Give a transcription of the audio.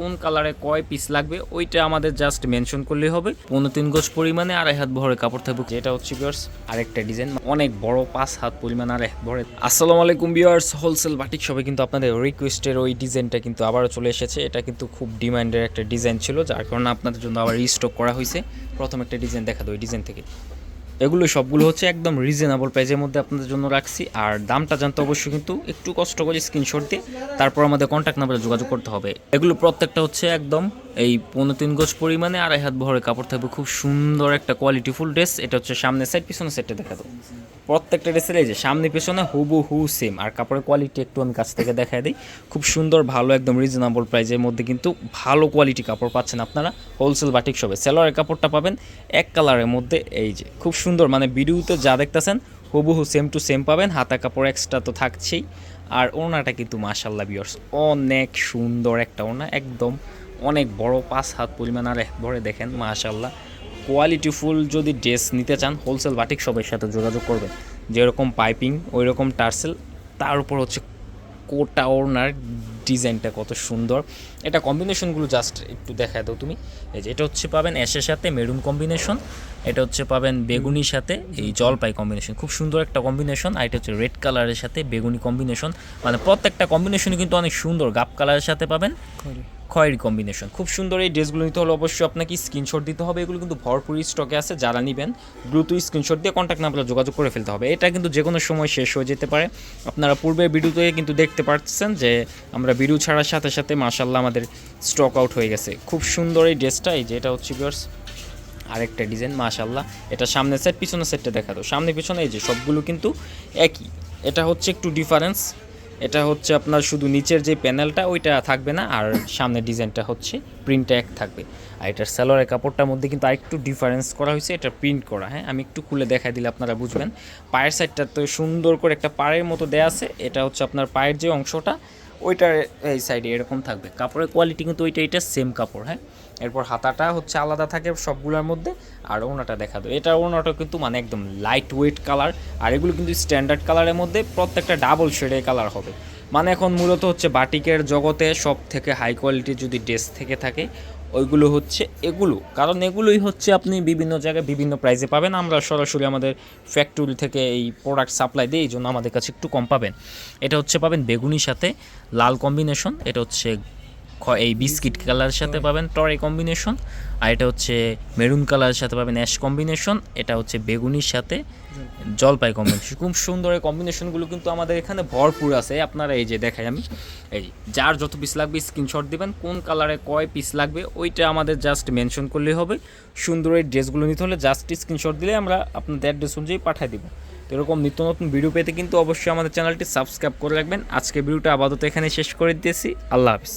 কোন কালারে কয় পিস লাগবে, ওইটা আমাদের জাস্ট মেনশন করলেই হবে। পনেরো তিন গজ পরিমাণে আড়াই হাত ভরে কাপড় থাকবে। যেটা হচ্ছে বিয়ার্স আরেকটা ডিজাইন অনেক বড় পাঁচ হাত পরিমাণ আড়াই হাত ভরে। আসসালামু আলাইকুম বিয়ার্স হোলসেল বাটিক সবে কিন্তু আপনাদের রিকোয়েস্টের ওই ডিজাইনটা কিন্তু আবারও চলে এসেছে। এটা কিন্তু খুব ডিমান্ডের একটা ডিজাইন ছিল, যার কারণে আপনাদের জন্য আবার রিস্টক করা হয়েছে। প্রথম একটা ডিজাইন দেখা ওই ডিজাইন থেকে। এগুলো সবগুলো হচ্ছে একদম রিজনেবল প্রাইজের মধ্যে আপনাদের জন্য রাখছি। আর দামটা জানতে অবশ্যই কিন্তু একটু কষ্ট করে স্ক্রিনশট দিয়ে তারপর আমাদের কন্ট্যাক্ট নাম্বারে যোগাযোগ করতে হবে। এগুলো প্রত্যেকটা হচ্ছে একদম এই পনেরো তিন গজ পরিমাণে আড়াই হাত ভরে কাপড় থাকবে। খুব সুন্দর একটা কোয়ালিটি ফুল ড্রেস এটা হচ্ছে সামনের সাইড পিছনে সাইডটা দেখা দাও। প্রত্যেকটা ড্রেসের এই যে সামনে পেছনে হুবু হু সেম আর কাপড়ের কোয়ালিটি একটু আমি কাছ থেকে দেখাই দিই। খুব সুন্দর, ভালো, একদম রিজনেবল প্রাইসের মধ্যে কিন্তু ভালো কোয়ালিটি কাপড় পাচ্ছেন আপনারা হোলসেল বাটিক শপে সেলোয়ারের কাপড়টা পাবেন এক কালারের মধ্যে এই যে। খুব সুন্দর মানে ভিডিওতে যা দেখতেছেন, হুবহু সেম টু সেম পাবেন। হাতা কাপড় এক্সট্রা তো থাকছেই। আর ওনাটা কিন্তু মাশাল্লাহ বিয়ার্স অনেক সুন্দর একটা ওনা একদম অনেক বড় পাঁচ হাত পরিমাণ আর ভরে দেখেন মাশাল্লাহ কোয়ালিটি ফুল যদি ড্রেস নিতে চান হোলসেল বাটিক সবের সাথে যোগাযোগ করবেন। যেরকম পাইপিং ওই রকম টার্সেল তার উপর হচ্ছে কোটা ওড়নার ডিজাইনটা কত সুন্দর। এটা কম্বিনেশনগুলো জাস্ট একটু দেখা দাও তুমি। এই যে এটা হচ্ছে পাবেন অ্যাশের সাথে মেরুন কম্বিনেশন এটা হচ্ছে পাবেন বেগুনির সাথে এই জলপাই কম্বিনেশন খুব সুন্দর একটা কম্বিনেশন আর এটা হচ্ছে রেড কালারের সাথে বেগুনি কম্বিনেশন মানে প্রত্যেকটা কম্বিনেশনই কিন্তু অনেক সুন্দর। গাপ কালারের সাথে পাবেন। খয়েরি কম্বিনেশন খুব সুন্দর এই ড্রেসগুলো নিতে হলে অবশ্যই আপনাকে স্ক্রিনশট দিতে হবে। এগুলো কিন্তু ভরপুর স্টকে আছে, যারা নেবেন, দ্রুত স্ক্রিনশট দিয়ে কন্ট্যাক্ট নাম্বারে যোগাযোগ করে ফেলতে হবে। এটা কিন্তু যে কোনো সময় শেষ হয়ে যেতে পারে। আপনারা পূর্বের ভিডিওতে কিন্তু দেখতে পাচ্ছেন যে, আমরা ভিডিও ছাড়ার সাথে সাথে মার্শাল্লাহ আমাদের স্টক আউট হয়ে গেছে। খুব সুন্দর এই ড্রেসটা, এই যে এটা হচ্ছে বিয়ার্স আরেকটা ডিজাইন মাশাল্লাহ এটা সামনের সাইড পিছনের সাইডটা দেখা দাও সামনে পিছনে এই যে সবগুলো কিন্তু একই। এটা হচ্ছে একটু ডিফারেন্স এটা হচ্ছে আপনার শুধু নিচের যে প্যানেলটা, ওইটা থাকবে না, আর সামনের ডিজাইনটা হচ্ছে প্রিন্টটা এক থাকবে। আর এটার স্যালোয়ারের কাপড়টার মধ্যে কিন্তু আরেকটু ডিফারেন্স করা হয়েছে, এটা প্রিন্ট করা হ্যাঁ? আমি একটু খুলে দেখাই দিলে আপনারা বুঝবেন। পায়ের সাইডটা তো সুন্দর করে একটা পায়ের মতো দেয়া আছে, এটা হচ্ছে আপনার পায়ের যে অংশটা ওইটার এই সাইডে এরকম থাকবে। কাপড়ের কোয়ালিটি কিন্তু ওইটা, এটা সেম কাপড় হ্যাঁ? এরপর হাতাটা হচ্ছে আলাদা থাকে সবগুলোর মধ্যে, আর ওনাটা দেখা দেবে এটা ওনাটা কিন্তু মানে একদম লাইট ওয়েট কালার আর এগুলো কিন্তু স্ট্যান্ডার্ড কালারের মধ্যে প্রত্যেকটা ডাবল শেডের কালার হবে। মানে এখন মূলত হচ্ছে বাটিকের জগতে সব থেকে হাই কোয়ালিটির যদি ড্রেস থেকে থাকে ওইগুলো হচ্ছে এগুলো। কারণ এগুলোই হচ্ছে আপনি বিভিন্ন জায়গায় বিভিন্ন প্রাইসে পাবেন। আমরা সরাসরি আমাদের ফ্যাক্টরি থেকে এই প্রোডাক্ট সাপ্লাই দিই এই জন্য আমাদের কাছে একটু কম পাবেন। এটা হচ্ছে পাবেন বেগুনির সাথে লাল কম্বিনেশন এটা হচ্ছে এই বিস্কিট কালারের সাথে পাবেন টরে কম্বিনেশন। আর এটা হচ্ছে মেরুন কালারের সাথে পাবেন অ্যাশ কম্বিনেশন। এটা হচ্ছে বেগুনির সাথে জলপাই কম্বিনেশন। খুব সুন্দর এই কম্বিনেশনগুলো কিন্তু আমাদের এখানে ভরপুর আছে। আপনারা এই যে দেখাই আমি এই যার যত পিস লাগবে স্ক্রিনশট দিবেন কোন কালারে কয় পিস লাগবে ওইটা আমাদের জাস্ট মেনশন করলেই হবে। সুন্দর এই ড্রেসগুলো নিতে হলে জাস্ট স্ক্রিনশট দিলে আমরা আপনাদের অ্যাড্রেস অনুযায়ী পাঠিয়ে দিব। তো এরকম নিত্য নতুন ভিডিও পেতে কিন্তু অবশ্যই আমাদের চ্যানেলটি সাবস্ক্রাইব করে রাখবেন। আজকে ভিডিওটা আপাতত এখানে শেষ করে দিতেছি। আল্লাহ হাফিজ।